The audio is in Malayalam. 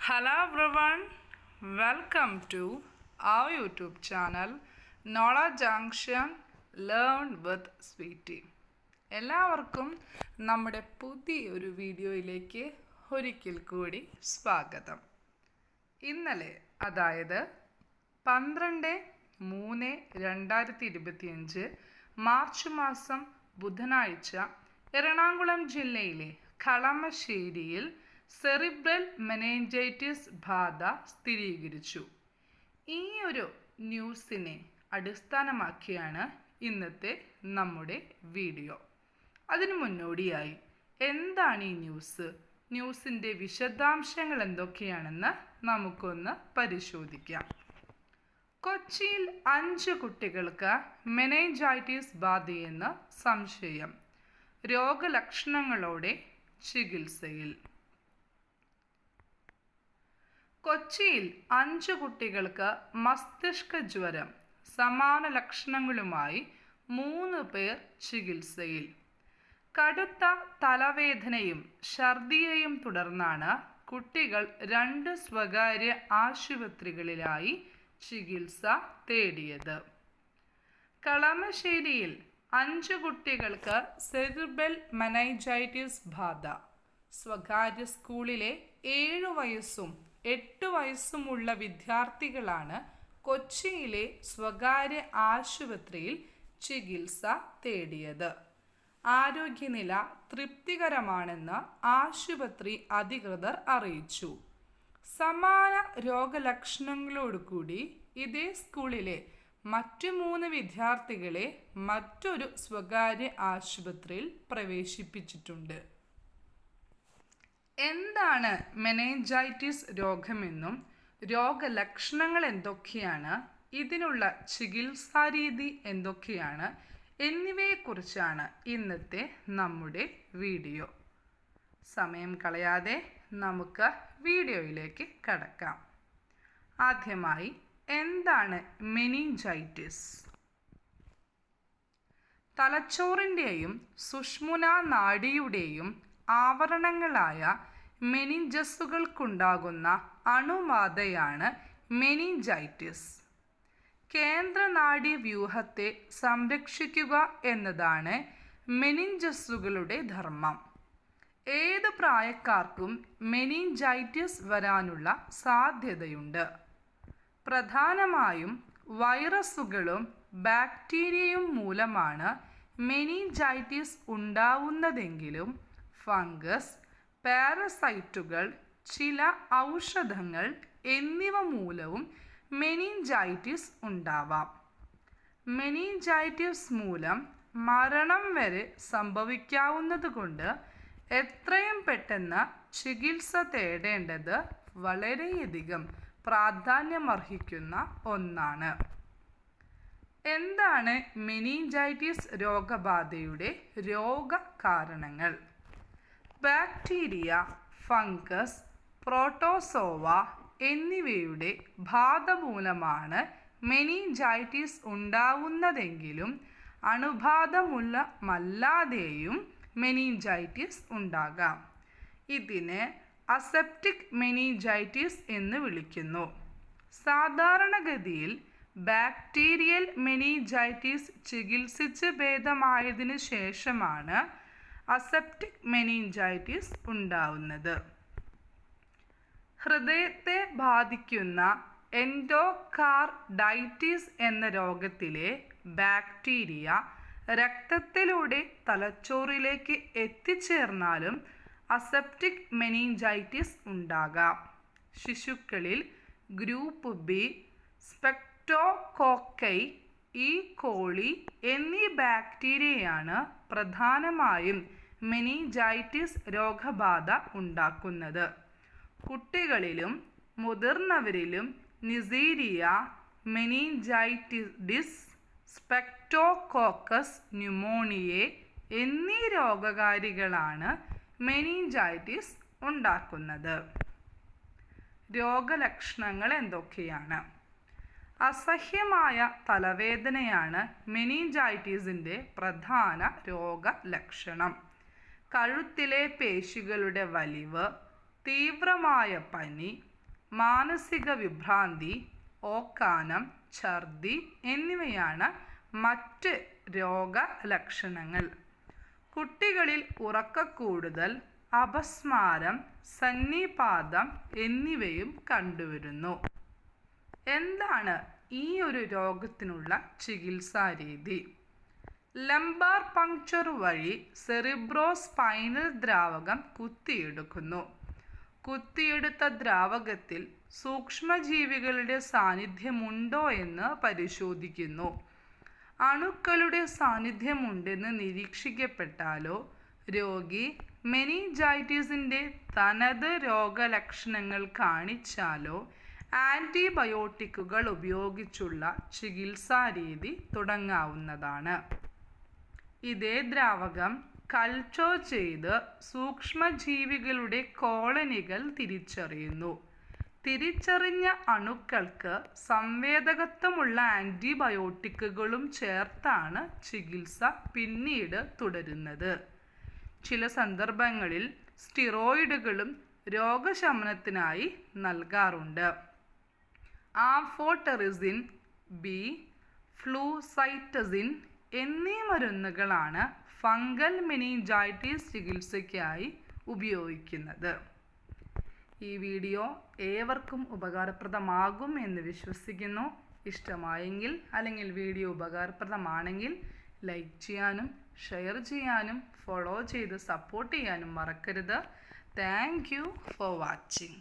Hello everyone, welcome to our YouTube channel Nola junction learn with Sweetie. എല്ലാവർക്കും നമ്മുടെ പുതിയൊരു വീഡിയോയിലേക്ക് ഒരിക്കൽ കൂടി സ്വാഗതം ഇന്നലെ അതായത് പന്ത്രണ്ട് മൂന്ന് രണ്ടായിരത്തി ഇരുപത്തിയഞ്ച് മാർച്ച് മാസം ബുധനാഴ്ച എറണാകുളം ജില്ലയിലെ കളമശ്ശേരിയിൽ സെറിബ്രൽ മെനേഞ്ചൈറ്റിസ് ബാധ സ്ഥിരീകരിച്ചു. ഈ ഒരു ന്യൂസിനെ അടിസ്ഥാനമാക്കിയാണ് ഇന്നത്തെ നമ്മുടെ വീഡിയോ. അതിനു മുന്നോടിയായി എന്താണ് ഈ ന്യൂസ്? ന്യൂസിന്റെ വിശദാംശങ്ങൾ എന്തൊക്കെയാണെന്ന് നമുക്കൊന്ന് പരിശോധിക്കാം. കൊച്ചിയിൽ അഞ്ച് കുട്ടികൾക്ക് മെനേജൈറ്റിസ് ബാധയെന്ന് സംശയം. രോഗലക്ഷണങ്ങളോടെ ചികിത്സയിൽ. കൊച്ചിയിൽ അഞ്ചു കുട്ടികൾക്ക് മസ്തിഷ്ക ജ്വരം സമാന ലക്ഷണങ്ങളുമായി മൂന്ന് പേർ ചികിത്സയിൽ. കടുത്ത തലവേദനയും ഛർദിയെയും തുടർന്നാണ് കുട്ടികൾ രണ്ട് സ്വകാര്യ ആശുപത്രികളിലായി ചികിത്സ തേടിയത്. കളമശ്ശേരിയിൽ അഞ്ച് കുട്ടികൾക്ക് സെറിബൽ മനൈജൈറ്റിസ് ബാധ. സ്വകാര്യ സ്കൂളിലെ ഏഴു വയസ്സും എട്ട് വയസ്സുമുള്ള വിദ്യാർത്ഥികളാണ് കൊച്ചിയിലെ സ്വകാര്യ ആശുപത്രിയിൽ ചികിത്സ തേടിയത്. ആരോഗ്യനില തൃപ്തികരമാണെന്ന് ആശുപത്രി അധികൃതർ അറിയിച്ചു. സമാന രോഗലക്ഷണങ്ങളോടുകൂടി ഇതേ സ്കൂളിലെ മറ്റു മൂന്ന് വിദ്യാർത്ഥികളെ മറ്റൊരു സ്വകാര്യ ആശുപത്രിയിൽ പ്രവേശിപ്പിച്ചിട്ടുണ്ട്. എന്താണ് മെനേജൈറ്റിസ് രോഗമെന്നും രോഗലക്ഷണങ്ങൾ എന്തൊക്കെയാണ് ഇതിനുള്ള ചികിത്സാരീതി എന്തൊക്കെയാണ് എന്നിവയെക്കുറിച്ചാണ് ഇന്നത്തെ നമ്മുടെ വീഡിയോ. സമയം കളയാതെ നമുക്ക് വീഡിയോയിലേക്ക് കടക്കാം. ആദ്യമായി എന്താണ് മെനിഞ്ചൈറ്റിസ് തലച്ചോറിന്റെയും സുഷ്മുന നാഡിയുടെയും ആവരണങ്ങളായ മെനിഞ്ചസുകൾക്കുണ്ടാകുന്ന അണുബാധയാണ് മെനിഞ്ചൈറ്റിസ്. കേന്ദ്രനാഡി വ്യൂഹത്തെ സംരക്ഷിക്കുക എന്നതാണ് മെനിഞ്ചസുകളുടെ ധർമ്മം. ഏത് പ്രായക്കാർക്കും മെനിഞ്ചൈറ്റിസ് വരാനുള്ള സാധ്യതയുണ്ട്. പ്രധാനമായും വൈറസുകളും ബാക്ടീരിയയും മൂലമാണ് മെനിഞ്ചൈറ്റിസ് ഉണ്ടാവുന്നതെങ്കിലും ഫംഗസ് പാരസൈറ്റുകൾ ചില ഔഷധങ്ങൾ എന്നിവ മൂലവും മെനിഞ്ചൈറ്റിസ് ഉണ്ടാവാം. മെനിഞ്ചൈറ്റിസ് മൂലം മരണം വരെ സംഭവിക്കാവുന്നതുകൊണ്ട് എത്രയും പെട്ടെന്ന് ചികിത്സ തേടേണ്ടത് വളരെയധികം പ്രാധാന്യമർഹിക്കുന്ന ഒന്നാണ്. എന്താണ് മെനിഞ്ചൈറ്റിസ് രോഗബാധയുടെ രോഗകാരണങ്ങൾ? ബാക്ടീരിയ ഫംഗസ് പ്രോട്ടോസോവ എന്നിവയുടെ ബാധമൂലമാണ് മെനിഞ്ചൈറ്റിസ് ഉണ്ടാവുന്നതെങ്കിലും അണുബാധമുള്ളമല്ലാതെയും മെനിഞ്ചൈറ്റിസ് ഉണ്ടാകാം. ഇതിന് അസെപ്റ്റിക് മെനിഞ്ചൈറ്റിസ് എന്ന് വിളിക്കുന്നു. സാധാരണഗതിയിൽ ബാക്ടീരിയൽ മെനിഞ്ചൈറ്റിസ് ചികിത്സിച്ച് ഭേദമായതിനു ശേഷമാണ് അസെപ്റ്റിക് മെനിഞ്ചൈറ്റിസ് ഉണ്ടാവുന്നത്. ഹൃദയത്തെ ബാധിക്കുന്ന എൻഡോകാർഡൈറ്റിസ് എന്ന രോഗത്തിലെ ബാക്ടീരിയ രക്തത്തിലൂടെ തലച്ചോറിലേക്ക് എത്തിച്ചേർന്നാലും അസെപ്റ്റിക് മെനിഞ്ചൈറ്റിസ് ഉണ്ടാകാം. ശിശുക്കളിൽ ഗ്രൂപ്പ് ബി സ്പെക്ടോകോക്കൈ ഈ കോളി എന്നീ ബാക്ടീരിയയാണ് പ്രധാനമായും മെനിഞ്ചൈറ്റിസ് രോഗബാധ ഉണ്ടാക്കുന്നത്. കുട്ടികളിലും മുതിർന്നവരിലും നിസീരിയ മെനിഞ്ചൈറ്റിഡിസ് സ്പെക്ടോകോക്കസ് ന്യൂമോണിയെ എന്നീ രോഗകാരികളാണ് മെനിഞ്ചൈറ്റിസ് ഉണ്ടാക്കുന്നത്. രോഗലക്ഷണങ്ങൾ എന്തൊക്കെയാണ്? അസഹ്യമായ തലവേദനയാണ് മെനിഞ്ചൈറ്റിസിന്റെ പ്രധാന രോഗലക്ഷണം. കഴുത്തിലെ പേശികളുടെ വലിവ് തീവ്രമായ പനി മാനസിക വിഭ്രാന്തി ഓക്കാനം ഛർദി എന്നിവയാണ് മറ്റ് രോഗലക്ഷണങ്ങൾ. കുട്ടികളിൽ ഉറക്കക്കൂടുതൽ അപസ്മാരം സന്നിപാതം എന്നിവയും കണ്ടുവരുന്നു. എന്താണ് ഈ ഒരു രോഗത്തിനുള്ള ചികിത്സാ രീതി ലംബാർ പങ്ക്ചർ വഴി സെറിബ്രോ സ്പൈനൽ ദ്രാവകം കുത്തിയെടുക്കുന്നു. കുത്തിയെടുത്ത ദ്രാവകത്തിൽ സൂക്ഷ്മജീവികളുടെ സാന്നിധ്യമുണ്ടോ എന്ന് പരിശോധിക്കുന്നു. അണുക്കളുടെ സാന്നിധ്യമുണ്ടെന്ന് നിരീക്ഷിക്കപ്പെട്ടാലോ രോഗി മെനിജൈറ്റിസിന്റെ തനത് രോഗലക്ഷണങ്ങൾ കാണിച്ചാലോ ആന്റിബയോട്ടിക്കുകൾ ഉപയോഗിച്ചുള്ള ചികിത്സാരീതി തുടങ്ങാവുന്നതാണ്. ഇതേ ദ്രാവകം കൾച്ചർ ചെയ്ത് സൂക്ഷ്മജീവികളുടെ കോളനികൾ തിരിച്ചറിയുന്നു. തിരിച്ചറിഞ്ഞ അണുക്കൾക്ക് സംവേദകത്വമുള്ള ആന്റിബയോട്ടിക്കുകളും ചേർത്താണ് ചികിത്സ പിന്നീട് തുടരുന്നത്. ചില സന്ദർഭങ്ങളിൽ സ്റ്റിറോയിഡുകളും രോഗശമനത്തിനായി നൽകാറുണ്ട്. ആംഫോടെറിസിൻ ബി ഫ്ലൂസൈറ്റസിൻ എന്നീ മരുന്നുകളാണ് ഫംഗൽ മെനിഞ്ചൈറ്റിസ് ചികിത്സയ്ക്കായി ഉപയോഗിക്കുന്നത്. ഈ വീഡിയോ ഏവർക്കും ഉപകാരപ്രദമാകും എന്ന് വിശ്വസിക്കുന്നു. ഇഷ്ടമായെങ്കിൽ അല്ലെങ്കിൽ വീഡിയോ ഉപകാരപ്രദമാണെങ്കിൽ ലൈക്ക് ചെയ്യാനും ഷെയർ ചെയ്യാനും ഫോളോ ചെയ്ത് സപ്പോർട്ട് ചെയ്യാനും മറക്കരുത്. Thank you for watching.